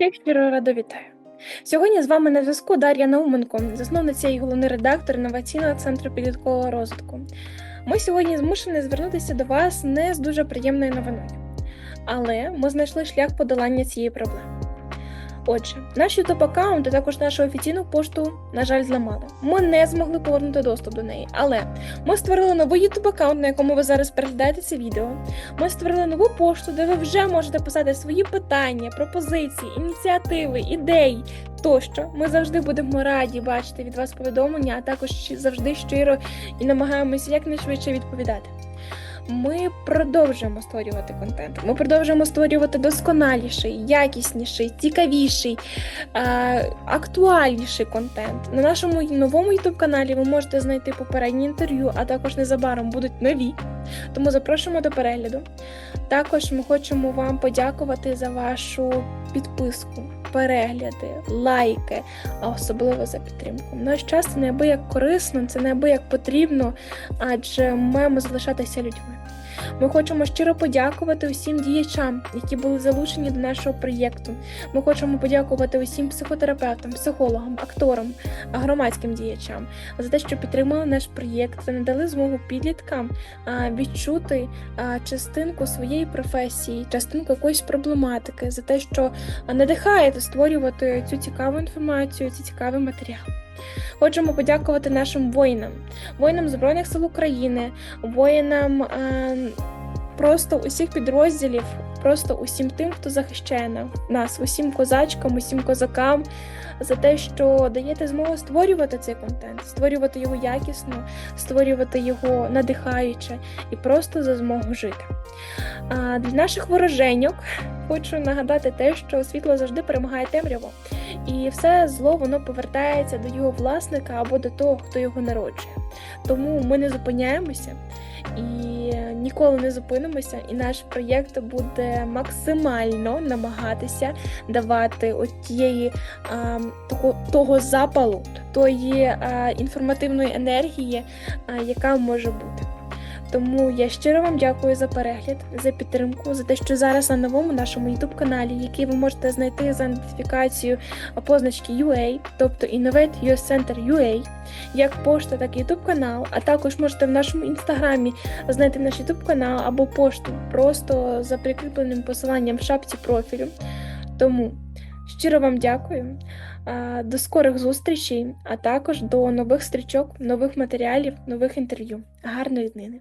Всіх щиро радо вітаю. Сьогодні з вами на зв'язку Дар'я Науменко, засновниця і головний редактор інноваційного центру підліткового розвитку. Ми сьогодні змушені звернутися до вас не з дуже приємною новиною, але ми знайшли шлях подолання цієї проблеми. Отже, наш youtube аккаунт, а також нашу офіційну пошту, на жаль, зламали. Ми не змогли повернути доступ до неї, але ми створили новий youtube аккаунт, на якому ви зараз переглядаєте це відео. Ми створили нову пошту, де ви вже можете писати свої питання, пропозиції, ініціативи, ідеї тощо. Ми завжди будемо раді бачити від вас повідомлення, а також завжди щиро і намагаємося якнайшвидше відповідати. Ми продовжуємо створювати контент. Ми продовжуємо створювати досконаліший, якісніший, цікавіший, е, актуальніший контент. На нашому новому youtube каналі ви можете знайти попередні інтерв'ю, а також незабаром будуть нові. Тому запрошуємо до перегляду. Також ми хочемо вам подякувати за вашу підписку, перегляди, лайки, а особливо за підтримку. Наш час це неабияк корисно, це неабияк потрібно, адже маємо залишатися людьми. Ми хочемо щиро подякувати усім діячам, які були залучені до нашого проєкту. Ми хочемо подякувати усім психотерапевтам, психологам, акторам, громадським діячам за те, що підтримали наш проєкт та надали змогу підліткам відчути частинку своєї професії, частинку якоїсь проблематики, за те, що а, надихаєте створювати цю цікаву інформацію, ці цікаві матеріали. Хочемо подякувати нашим воїнам, воїнам Збройних сил України, воїнам е, просто усіх підрозділів, просто усім тим, хто захищає нас, усім козачкам, усім козакам, за те, що даєте змогу створювати цей контент, створювати його якісно, створювати його надихаюче і просто за змогу жити. А для наших вороженьок хочу нагадати те, що світло завжди перемагає темряву, і все зло воно повертається до його власника або до того, хто його народжує. Тому ми не зупиняємося і ніколи не зупинимося, і наш проєкт буде максимально намагатися давати от тієї а, того, того запалу, тої а, інформативної енергії, а, яка може бути. Тому я щиро вам дякую за перегляд, за підтримку, за те, що зараз на новому нашому youtube каналі, який ви можете знайти за ідентифікацією позначки UA, тобто Innovate US Center UA, як пошта, так і youtube канал. А також можете в нашому інстаграмі знайти наш youtube канал або пошту просто за прикріпленим посиланням в шапці профілю. Тому щиро вам дякую. До скорих зустрічей, а також до нових стрічок, нових матеріалів, нових інтерв'ю. Гарної днини!